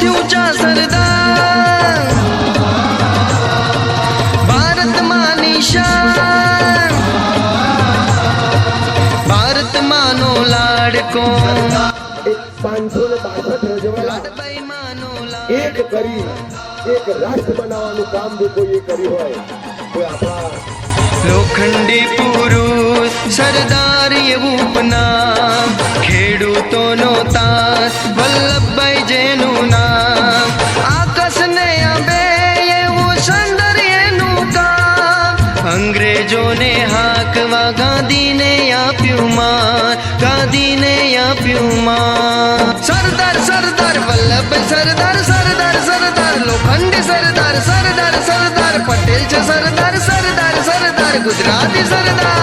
સૌથી ઊંચા સરદાર. ભારતમાં નિશાન. ભારતમાંનો લાડકો. એક પાંચસો ને બાસઠ રજવાડા. એક કરી એક રાષ્ટ્ર બનાવવાનું કામ જો કોઈએ કર્યું હોય કોઈ આપણા લોખંડી પુરુષ સરદાર એવું ઉપનામ અંગ્રેજોને હાકવા ગાંધીને આપ્યું માન ગાંધીને આપ્યું માન સરદાર સરદાર, વલ્લભ, સરદાર સરદાર સરદાર, લોખંડી સરદાર સરદાર સરદાર, પટેલ છે સરદાર સરદાર સરદાર, ગુજરાતી સરદાર.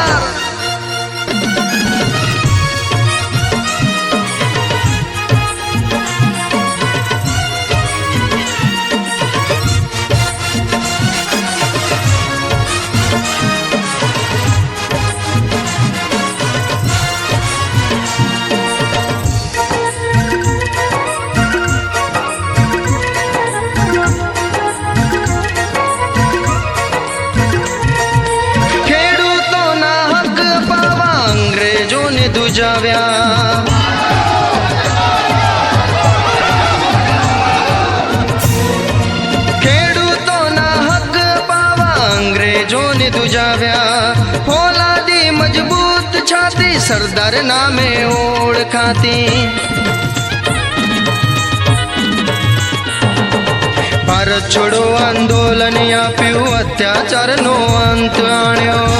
અંગ્રેજોને ખેડૂતોના હક પાવા અંગ્રેજોને દુજાવ્યા. ફોલાદી મજબૂત છાતી સરદાર નામે ઓળખાતી. ભારત છોડો આંદોલન આપ્યું, અત્યાચારનો અંત આણ્યો.